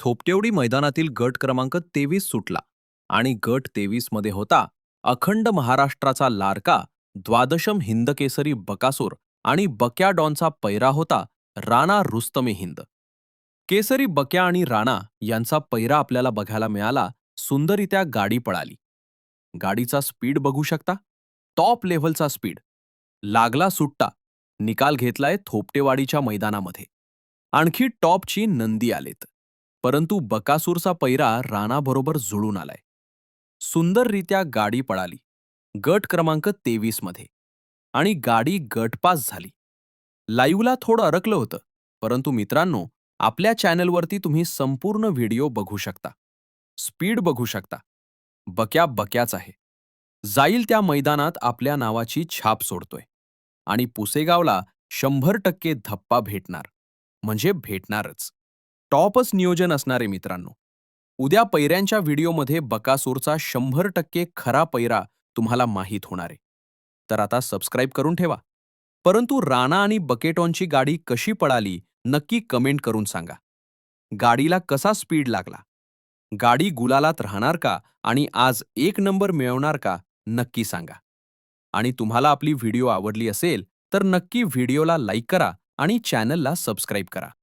थोपटेवडी मैदानातील गट क्रमांक तेवीस सुटला आणि गट तेवीसमध्ये होता अखंड महाराष्ट्राचा लारका द्वादशम हिंदकेसरी बकासूर आणि बक्या डॉनचा पैरा होता राणा रुस्तमे हिंद. केसरी बक्या आणि राणा यांचा पैरा आपल्याला बघायला मिळाला सुंदरित्या गाडी पळाली. गाडीचा स्पीड बघू शकता? टॉप लेव्हलचा स्पीड. लागला सुट्टा. निकाल घेतलाय थोपटेवाडीच्या मैदानामध्ये. आणखी टॉपची नंदी आलेत. परंतु बकासूरचा पैरा राणाबरोबर जुळून आलाय. सुंदररित्या गाडी पळाली. गट क्रमांक तेवीसमध्ये. आणि गाडी गटपास झाली. लाईव्हला थोडं अडकलं होतं परंतु मित्रांनो आपल्या चॅनलवरती तुम्ही संपूर्ण व्हिडिओ बघू शकता. स्पीड बघू शकता. बक्या बक्याच आहे. जाईल त्या मैदानात आपल्या नावाची छाप सोडतोय. आणि पुसेगावला शंभर टक्के धप्पा भेटणार. म्हणजे भेटणारच. टॉपच नियोजन असणारे मित्रांनो. उद्या पैऱ्यांच्या व्हिडिओमध्ये बकासूरचा शंभर टक्के खरा पैरा तुम्हाला माहीत होणार आहे. तर आता सबस्क्राईब करून ठेवा. परंतु राणा आणि बकेटॉनची गाडी कशी पळाली नक्की कमेंट करून सांगा. गाडीला कसा स्पीड लागला? गाडी गुलालात राहणार का आणि आज एक नंबर मिळवणार का नक्की सांगा. आणि तुम्हाला आपली व्हिडिओ आवडली असेल तर नक्की व्हिडिओला लाईक करा आणि चॅनलला सबस्क्राईब करा.